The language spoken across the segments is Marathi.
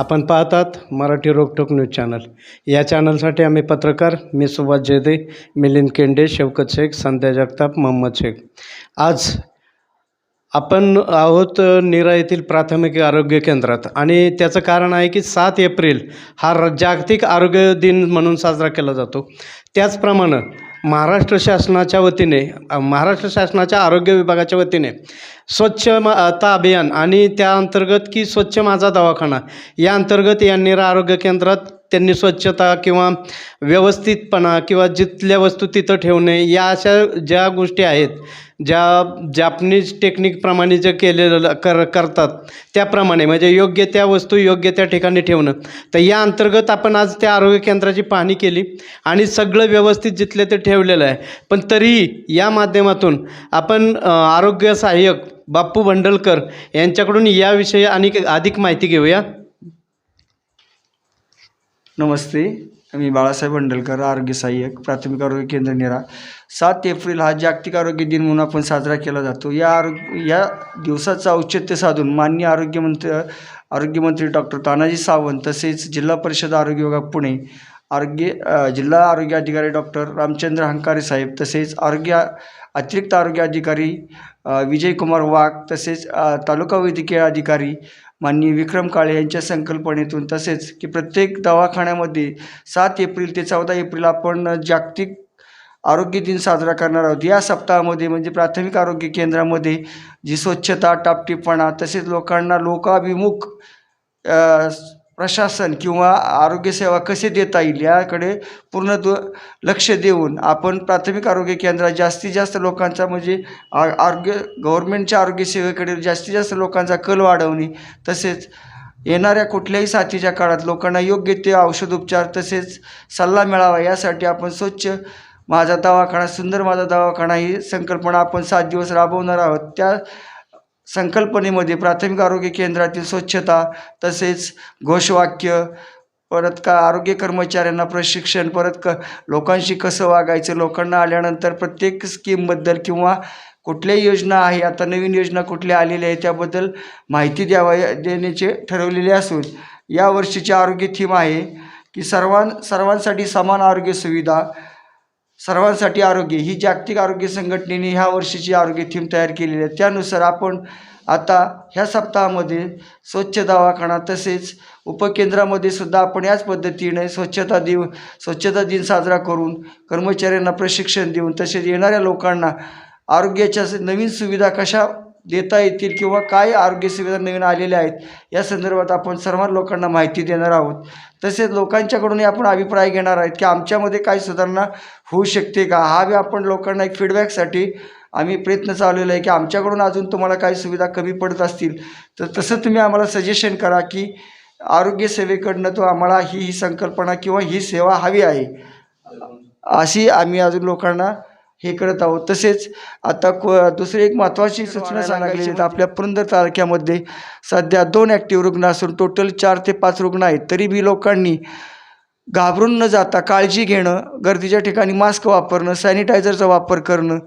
आपण पाहतात मराठी रोकटोक न्यूज चॅनल. या चॅनलसाठी आम्ही पत्रकार मी सुभाष जेदे मिलिंद केंडे शेवकत शेख संध्या जगताप मोहम्मद शेख. आज आपण आहोत निरा येथील प्राथमिक आरोग्य केंद्रात आणि त्याचं कारण आहे की सात एप्रिल हा र जागतिक आरोग्य दिन म्हणून साजरा केला जातो. त्याचप्रमाणे महाराष्ट्र शासनाच्या वतीने महाराष्ट्र शासनाच्या आरोग्य विभागाच्या वतीने स्वच्छ ता अभियान आणि त्या अंतर्गत की स्वच्छ माझा दवाखाना या अंतर्गत या नीरा आरोग्य केंद्रात त्यांनी स्वच्छता किंवा व्यवस्थितपणा किंवा जिथल्या वस्तू तिथं ठेवणे या अशा ज्या गोष्टी आहेत ज्या जापनीज टेक्निकप्रमाणे जे केलेलं कर करतात त्याप्रमाणे म्हणजे योग्य त्या वस्तू योग्य त्या ठिकाणी ठेवणं. तर या अंतर्गत आपण आज त्या आरोग्य केंद्राची पाहणी केली आणि सगळं व्यवस्थित जिथले ते ठेवलेलं आहे. पण तरीही या माध्यमातून आपण आरोग्य सहाय्यक बाप्पू भंडलकर यांच्याकडून याविषयी आणि अधिक माहिती घेऊया. नमस्ते. मी बाळासाहेब अंडलकर आरोग्य सहाय्यक प्राथमिक आरोग्य केंद्र निरा. सात एप्रिल हा जागतिक आरोग्य दिन म्हणून आपण साजरा केला जातो. या आरोग्य या दिवसाचं औचित्य साधून माननीय आरोग्यमंत्री आरोग्यमंत्री डॉक्टर तानाजी सावंत तसेच जिल्हा परिषद आरोग्य विभाग पुणे आरोग्य जिल्हा आरोग्य अधिकारी डॉक्टर रामचंद्र हंकारे साहेब तसेच आरोग्य अतिरिक्त आरोग्य अधिकारी विजयकुमार वाघ तसेच तालुका वैद्यकीय अधिकारी माननीय विक्रम काळे यांच्या संकल्पनेतून तसेच की प्रत्येक दवाखान्यामध्ये सात एप्रिल ते चौदा एप्रिल आपण जागतिक आरोग्य दिन साजरा करणार आहोत. या सप्ताहामध्ये म्हणजे प्राथमिक आरोग्य केंद्रामध्ये जी स्वच्छता टापटीपणा तसेच लोकांना लोकाभिमुख प्रशासन किंवा आरोग्यसेवा कसे देता येईल याकडे पूर्ण दु लक्ष देऊन आपण प्राथमिक आरोग्य केंद्रात जास्तीत जास्त लोकांचा म्हणजे आ आरोग्य गव्हर्मेंटच्या आरोग्यसेवेकडे जास्तीत जास्त लोकांचा कल वाढवणे तसेच येणाऱ्या कुठल्याही साथीच्या काळात लोकांना योग्य ते औषधोपचार तसेच सल्ला मिळावा यासाठी आपण स्वच्छ माझा दवाखाना सुंदर माझा दवाखाना ही संकल्पना आपण सात दिवस राबवणार आहोत. त्या संकल्पनेमध्ये प्राथमिक आरोग्य केंद्रातील स्वच्छता तसेच घोषवाक्य परत का आरोग्य कर्मचाऱ्यांना प्रशिक्षण परत क लोकांशी कसं वागायचं लोकांना आल्यानंतर प्रत्येक स्कीमबद्दल किंवा कुठल्याही योजना आहे आता नवीन योजना कुठल्या आलेल्या आहे त्याबद्दल माहिती द्यावा देण्याचे ठरवलेले असून या वर्षीची आरोग्य थीम आहे की सर्वां सर्वांसाठी समान आरोग्य सुविधा सर्वांसाठी आरोग्य. ही जागतिक आरोग्य संघटनेने ह्या वर्षीची आरोग्य थीम तयार केलेली आहे. त्यानुसार आपण आता ह्या सप्ताहामध्ये स्वच्छ दवाखाना तसेच उपकेंद्रामध्ये सुद्धा आपण याच पद्धतीने स्वच्छता देऊ स्वच्छता दिन साजरा करून कर्मचाऱ्यांना प्रशिक्षण देऊन तसेच येणाऱ्या लोकांना आरोग्याच्या नवीन सुविधा कशा देता येतील किंवा काय आरोग्य सुविधा नवीन आलेल्या आहेत या संदर्भात आपण सर्व लोकांना माहिती देणार आहोत. तसेच लोकांच्याकडूनही आपण अभिप्राय घेणार आहेत की आमच्यामध्ये काय सुधारणा होऊ शकते का? हा बी आपण लोकांना एक फीडबॅकसाठी आम्ही प्रयत्न चालवलेला आहे की आमच्याकडून अजून तुम्हाला काही सुविधा कमी पडत असतील. तर तसं तुम्ही आम्हाला सजेशन करा की आरोग्य सेवेकडनं तो आम्हाला ही ही संकल्पना किंवा ही सेवा हवी आहे. अशी आम्ही अजून लोकांना हे करत आहोत. तसेच आता को दुसरी एक महत्त्वाची सूचना सांगायची तर आपल्या पुरंदर तालुक्यामध्ये सध्या दोन ॲक्टिव्ह रुग्ण असून टोटल चार ते पाच रुग्ण आहेत. तरी बी लोकांनी घाबरून न जाता काळजी घेणं गर्दीच्या ठिकाणी मास्क वापरणं सॅनिटायझरचा वापर करणं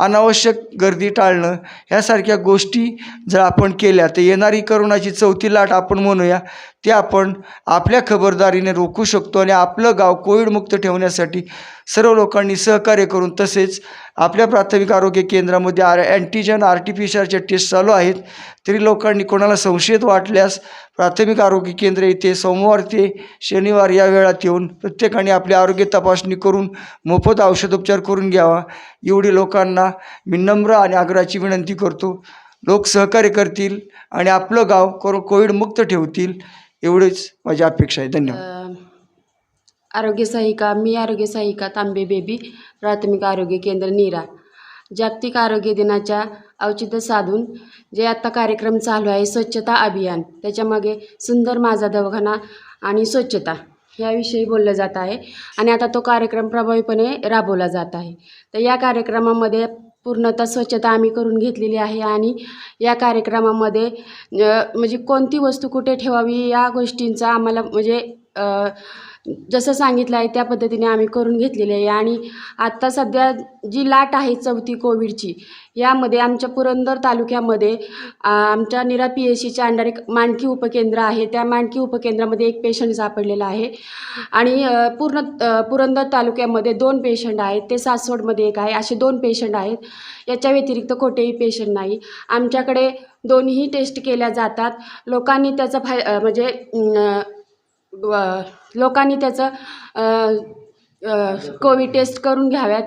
अनावश्यक गर्दी टाळणं ह्यासारख्या गोष्टी जर आपण केल्या तर येणारी करोनाची चौथी लाट आपण म्हणूया ते आपण आपल्या खबरदारीने रोखू शकतो आणि आपलं गाव कोविडमुक्त ठेवण्यासाठी सर्व लोकांनी सहकार्य करून तसेच आपल्या प्राथमिक आरोग्य केंद्रामध्ये R antigen R T P test चालू आहेत. तरी लोकांनी कोणाला संशयित वाटल्यास प्राथमिक आरोग्य केंद्र येथे सोमवार ते शनिवार या वेळात येऊन प्रत्येकाने आपली आरोग्य तपासणी करून मोफत औषधोपचार करून घ्यावा. एवढी लोकांना मी नम्र आणि आग्रहाची विनंती करतो. लोक सहकार्य करतील आणि आपलं गाव कोरो कोविडमुक्त ठेवतील. एवढीच माझी अपेक्षा आहे. धन्यवाद. आरोग्य सहायिका मी आरोग्य सहायिका तांबे बेबी प्राथमिक आरोग्य केंद्र नीरा. जागतिक आरोग्य दिनाच्या औचित्य साधून जे आत्ता कार्यक्रम चालू आहे स्वच्छता अभियान. त्याच्यामागे सुंदर माझा दवाखाना आणि स्वच्छता याविषयी बोललं जात आहे. आणि आता तो कार्यक्रम प्रभावीपणे राबवला जात आहे. तर या कार्यक्रमामध्ये पूर्णतः स्वच्छता आम्ही करून घेतलेली आहे आणि या कार्यक्रमामध्ये म्हणजे कोणती वस्तू कुठे ठेवावी या गोष्टींचा आम्हाला म्हणजे जसं सांगितलं आहे त्या पद्धतीने आम्ही करून घेतलेली आहे. आणि आत्ता सध्या जी लाट आहे चौथी कोविडची यामध्ये आमच्या पुरंदर तालुक्यामध्ये आमच्या निरा पी एस सीच्या अंडर एक मांडकी उपकेंद्र आहे. त्या मांडकी उपकेंद्रामध्ये एक पेशंट सापडलेला आहे. आणि पूर्ण पुरंदर तालुक्यामध्ये दोन पेशंट आहेत. ते सासवडमध्ये एक आहे. असे दोन पेशंट आहेत. याच्या व्यतिरिक्त कोठेही पेशंट नाही. आमच्याकडे दोन्ही टेस्ट केल्या जातात. लोकांनी त्याचा फाय म्हणजे लोकांनी त्याचं कोविड टेस्ट करून घ्याव्यात.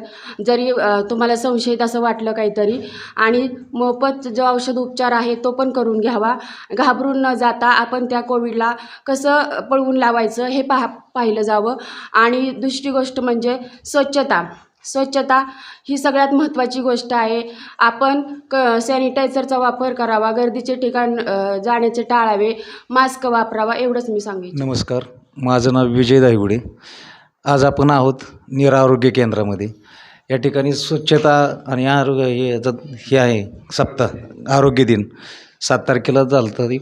जरी तुम्हाला संशयित असं वाटलं काहीतरी. आणि मोफत जो औषध उपचार आहे तो पण करून घ्यावा. घाबरून न जाता आपण त्या कोविडला कसं पळवून लावायचं हे पाहा पाहिलं जावं. आणि दुसरी गोष्ट म्हणजे स्वच्छता. स्वच्छता ही सगळ्यात महत्त्वाची गोष्ट आहे. आपण क सॅनिटायझरचा वापर करावा गर्दीचे ठिकाण जाण्याचे टाळावे मास्क वापरावा एवढंच मी सांगेन नमस्कार. माझं नाव विजय दायगुडे. आज आपण आहोत निरारोग्य केंद्रामध्ये. या ठिकाणी स्वच्छता आणि आरोग्य हे हे आहे. सप्ताह आरोग्य दिन. सात तारखेला झालं तरी.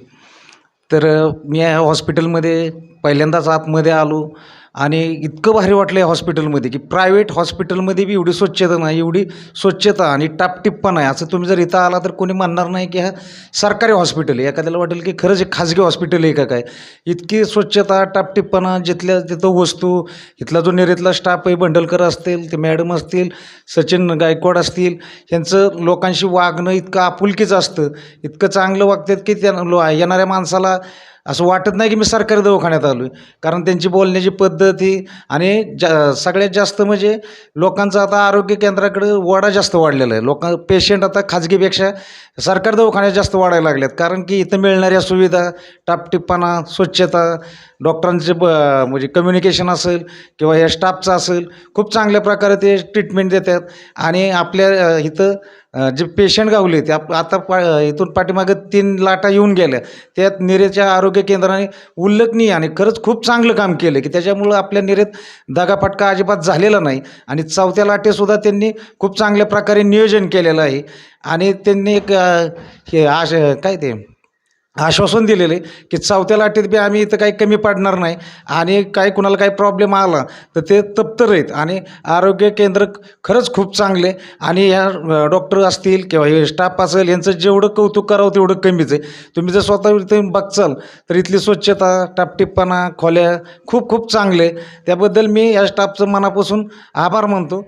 तर मी या हॉस्पिटलमध्ये पहिल्यांदाच आतमध्ये आलो. आणि इतकं भारी वाटलं या हॉस्पिटलमध्ये की प्रायव्हेट हॉस्पिटलमध्ये बी एवढी स्वच्छता नाही एवढी स्वच्छता आणि टापटिप्पा नाही. असं तुम्ही जर इथं आला तर कोणी म्हणणार नाही की हा सरकारी हॉस्पिटल आहे. एखाद्याला वाटेल की खरंच एक खाजगी हॉस्पिटल आहे का काय? इतकी स्वच्छता टापटिप्पणा जिथल्या तिथं वस्तू इथला जो निर्यातला स्टाफ आहे बंडलकर असतील ते मॅडम असतील सचिन गायकवाड असतील यांचं लोकांशी वागणं इतकं आपुलकीचं असतं. इतकं चांगलं वागतात की त्या लो येणाऱ्या माणसाला असं वाटत नाही की मी सरकारी दवाखान्यात आलो आहे कारण त्यांची बोलण्याची पद्धत ही आणि जा सगळ्यात जास्त म्हणजे लोकांचं आता आरोग्य केंद्राकडे वडा जास्त वाढलेला आहे. लोक पेशंट आता खाजगीपेक्षा सरकारी दवाखान्यात जास्त वाढायला लागल्यात कारण की इथं मिळणाऱ्या सुविधा टापटिपणा स्वच्छता डॉक्टरांचे ब म्हणजे कम्युनिकेशन असेल किंवा या स्टाफचं असेल खूप चांगल्या प्रकारे ते ट्रीटमेंट देतात. आणि आपल्या इथं जे पेशंट गावले ते आप आता पा इथून पाठीमागं तीन लाटा येऊन गेल्या. त्यात निरेच्या आरोग्य केंद्राने उल्लेखनीय आणि खरंच खूप चांगलं काम केलं की त्याच्यामुळं आपल्या निरेत दगाफटका अजिबात झालेला नाही. आणि चौथ्या लाटेसुद्धा त्यांनी खूप चांगल्या प्रकारे नियोजन केलेलं आहे. आणि त्यांनी एक हे आश काय ते? आश्वासन दिलेलं आहे की चौथ्या लाटेत बी आम्ही इथं काही कमी पडणार नाही. आणि काही कुणाला काही प्रॉब्लेम आला तर ते तप्तर आहेत आणि आरोग्य केंद्र खरंच खूप चांगले. आणि ह्या डॉक्टर असतील किंवा हे स्टाफ असेल यांचं जेवढं कौतुक करावं तेवढं कमीच आहे. तुम्ही जर स्वतः इथे बघचाल तर इथली स्वच्छता टापटिपणा खोल्या खूप खूप चांगले. त्याबद्दल मी या स्टाफचं मनापासून आभार मानतो.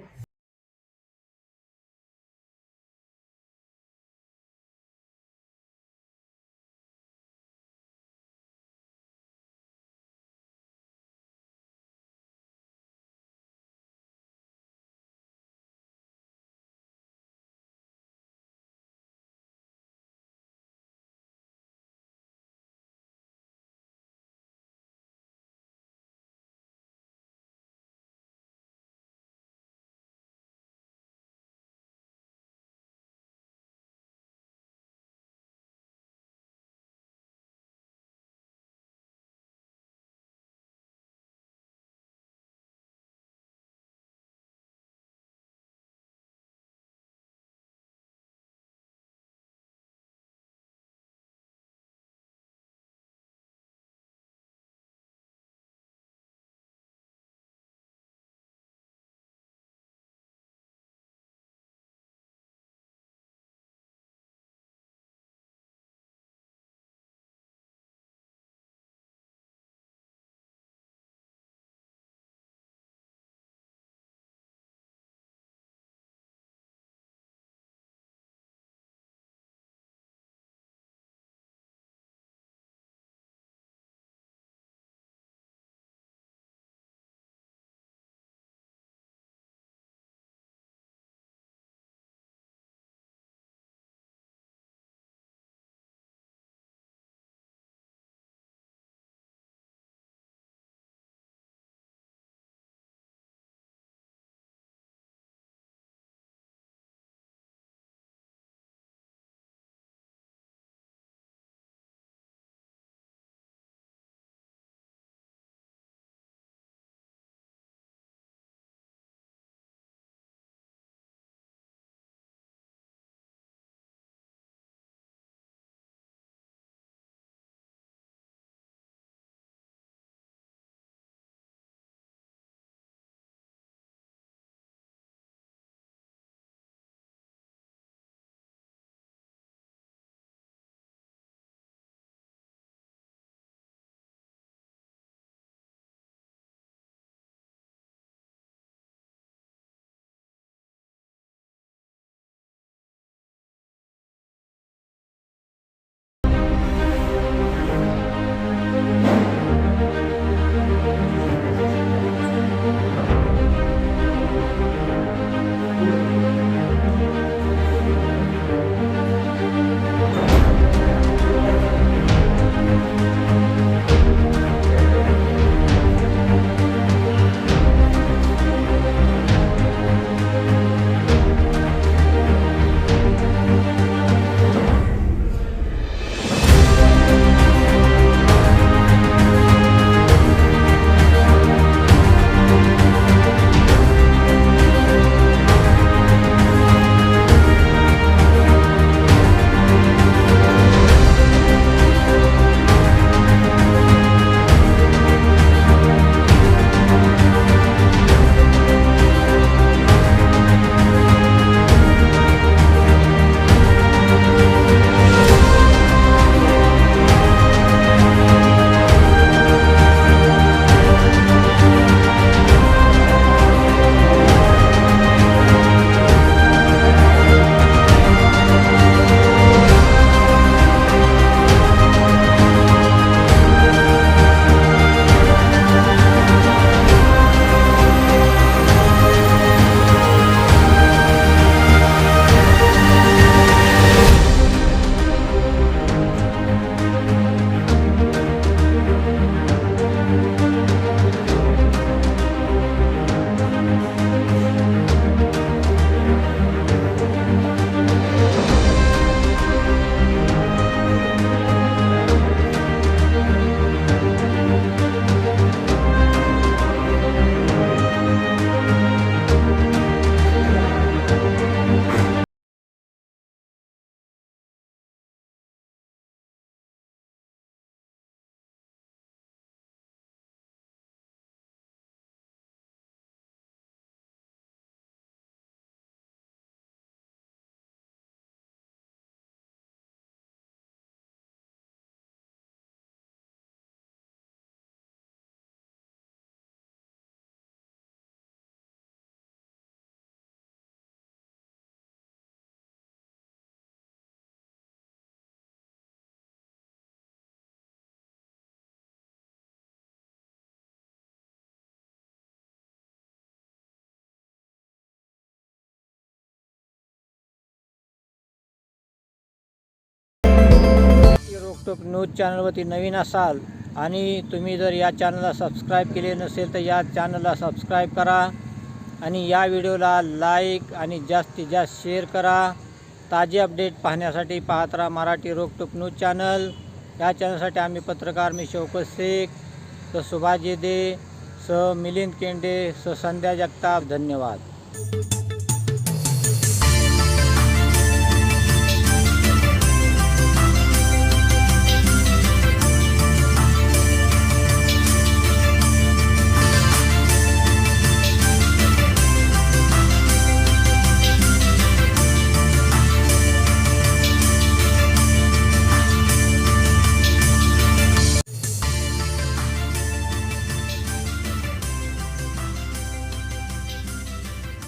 Amen. रोकटोक न्यूज चॅनलवरती नवीन असाल आणि तुम्ही जर या चॅनलला सबस्क्राईब केले नसेल तर या चॅनलला सबस्क्राईब करा आणि या व्हिडिओला लाईक आणि जास्तीत जास्त शेअर करा. ताजे अपडेट पाहण्यासाठी पाहत राहा मराठी रोकटोक न्यूज चॅनल या चॅनलसाठी आम्ही पत्रकार मी शौकत शेख. स सुभाष दे स मिलिंद केंडे स संध्या जगताप. धन्यवाद.